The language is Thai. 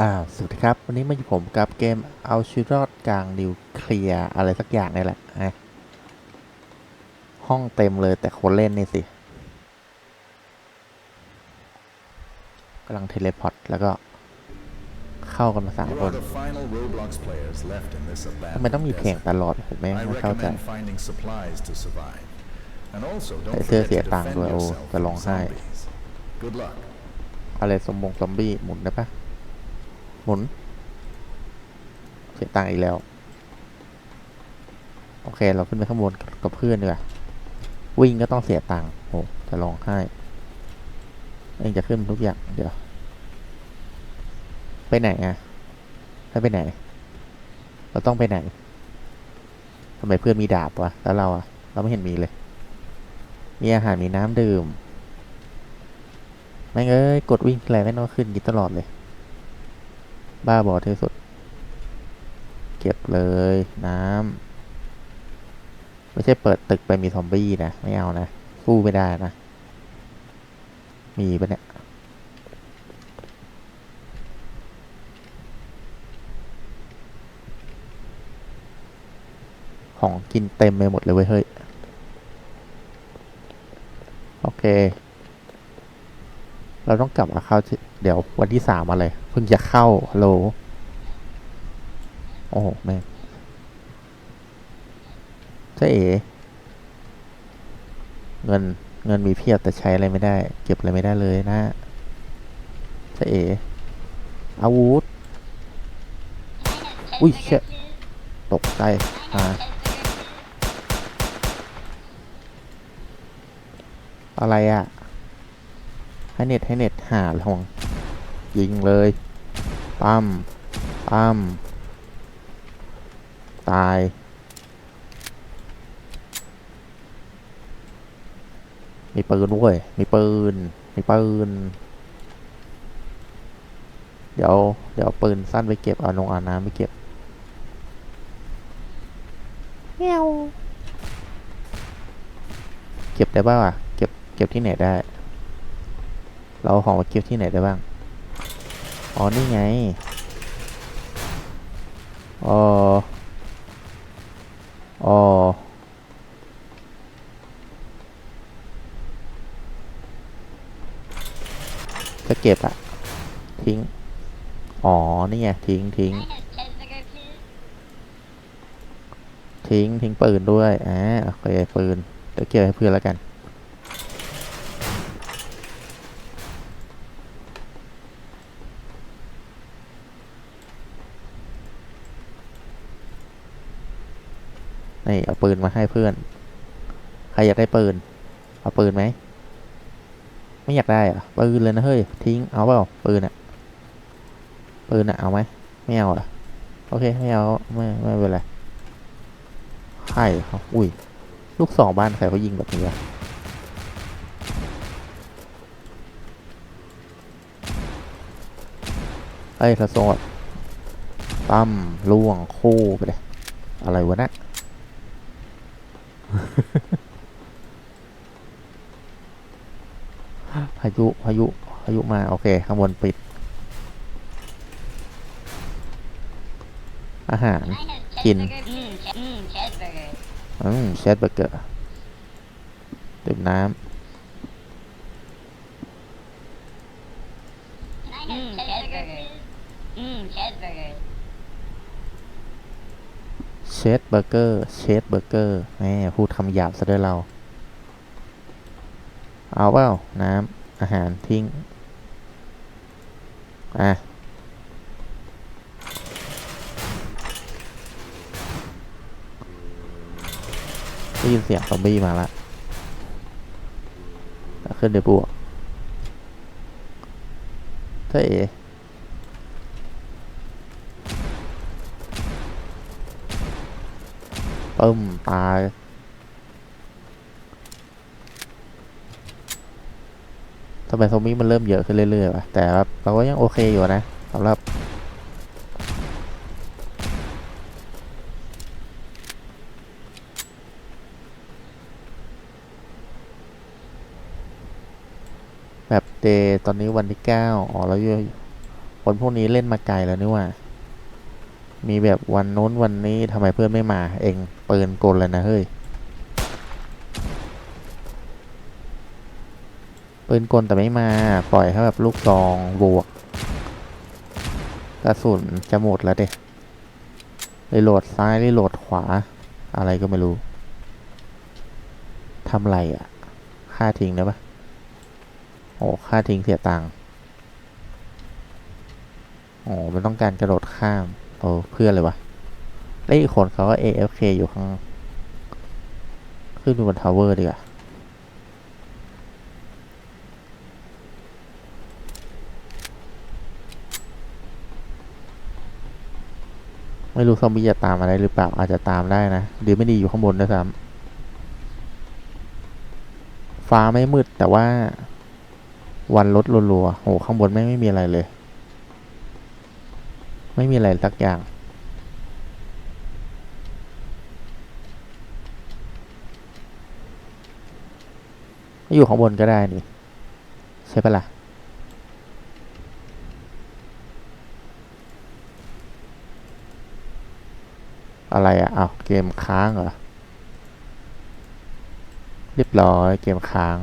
อ่าสวัสดีครับ วันนี้มาอยู่ผมกับเกมเอาชีวิตรอดกลางนิวเคลียร์อะไรสักอย่างนี่แหละนะห้องเต็มเลยแต่คนเล่นนี่สิกำลังเทเลพอร์ตแล้วก็เข้ากันมาสาม You คน are the final Roblox players left in this ทำไมต้องมี abandoned เพลง desert. ตลอดผมไม่ I ไม่เข้าใจ recommend finding supplies to survive. And also, ใส่ don't เสื้อ forget เสีย to ตังค์ defend ด้วยโอ้ yourself จะร้อง from ไห้ zombies. Good luck. อะไรสมบงซอมบี้หมุนได้ปะ หมุน เสียตังค์อีกแล้ว โอเค เราขึ้นไปข้างบนกับเพื่อนดีกว่าวิ่งก็ต้องเสียตังค์โอ้จะร้องไห้เองจะขึ้นทุกอย่าง เดี๋ยว ไปไหนอะให้ไปไหน เราต้องไปไหนทำไมเพื่อนมีดาบวะ แล้วเราอะเราไม่เห็นมีเลย มีอาหารมีน้ำดื่ม แม่งเอ้ย กดวิ่งอะไรไม่ต้องขึ้นยิดตลอดเลย บ้าบอที่สุด เก็บเลยน้ำ ไม่ใช่เปิดตึกไปมีซอมบี้นะ ไม่เอานะ สู้ไม่ได้นะ มีปะเนี่ยของกินเต็มไปหมดเลยเว้ยเฮ้ย โอเค เราต้องกลับมาเข้าเดี๋ยววันที่สามมาเลยเพิ่งจะเข้าฮัลโหลโอ้โหแม่เจ๊เอเงินเงินมีเพียบแต่ใช้อะไรไม่ได้ เก็บอะไรไม่ได้เลยนะเจ๊เออาวุธอุ้ยเชี่ยตกใจอ่าอะไรอะ่ะ ให้เน็ตให้เน็ตหาลองยิงเลยปั้มปั้มตายมีปืนด้วย มีปืน มีปืน เดี๋ยว เดี๋ยวปืนสั้นไปเก็บ เอาลงอาน้ำไปเก็บเมียวเก็บได้บ้างอะเก็บ เก็บที่ไหนได้ เราของมาเก็บที่ไหนได้บ้าง อ๋อ นี่ไง อ๋อ อ๋อ จะเก็บอะทิ้ง อ๋อ นี่ไง ทิ้งทิ้งทิ้งทิ้งปืนด้วยอ่าโอเคปืนเดี๋ยวเก็บให้เพื่อนแล้วกัน นี่เอาปืนมาให้เพื่อน ใครอยากได้ปืน เอาปืนไหม ไม่อยากได้อะปืนเลยนะเฮ้ย ทิ้ง เอาเปล่า ปืนอะปืนอะเอาไหม ไม่เอาอะโอเค ไม่เอา ไม่ ไม่เป็นไรใครเขาอุ้ย ลูกสองบ้านใครเขายิงแบบนี้วะเอ้ยระโซดตั้มล่วง คู่ไปเลย อะไรวะเนะ พายุพายุพายุมา โอเค ข้างบนปิด อาหาร กิน อืมเชสเบอร์เกอร์ดื่มน้ Mmm, cheeseburger. Mmm, cheeseburger. ำเเชสเบอร์เกอร์เชสเบอร์เกอร์แหมพูดคำหยาบซะด้วยเรา เอาเปล่า น้ำอาหารทิ้ง อะ ได้ยินเสียงซอมบี้มาละขึ้นเดี๋ยวบวกเจ๊ เอ๋ปึ้มตายทำไมซอมบี้มันเริ่มเยอะขึ้นเรื่อยๆวะแต่เราก็ยังโอเคอยู่นะสำหรับแบบเดตอนนี้วันที่เก้าอ๋อเราอยู่คนพวกนี้เล่นมาไกลแล้วนี่ว่า มีแบบวันโน้นวันนี้ทำไมเพื่อนไม่มา เองปืนกลเลยนะเฮ้ยปืนกลแต่ไม่มาปล่อยให้แบบลูกซองบวกกระสุนจะหมดแล้วเด็รีโหลดซ้ายรีโหลดขวา อะไรก็ไม่รู้ทำไรอะ ค่าทิ้งได้ปะโอ้ค่าทิ้งเสียตังค์โอ้มันต้องการกระโดดข้าม โอ้เพื่อนเลยวะแล้วอีกคนเขาก็ AFK อยู่ข้าง ขึ้นบนทาวเวอร์ดีกว่าไม่รู้ซอมบี้จะตามมาได้หรือเปล่า อาจจะตามได้นะหรือไม่ดีอยู่ข้างบนด้วยซ้ำฟ้าไม่มืดแต่ว่า วันลดรัวๆโหข้างบนไม่ไม่มีอะไรเลย ไม่มีอะไรสักอย่าง อยู่ข้างบนก็ได้นี่ ใช่ปะล่ะ อะไรอะอ้าวเกมค้างเหรอ เรียบร้อยเกมค้าง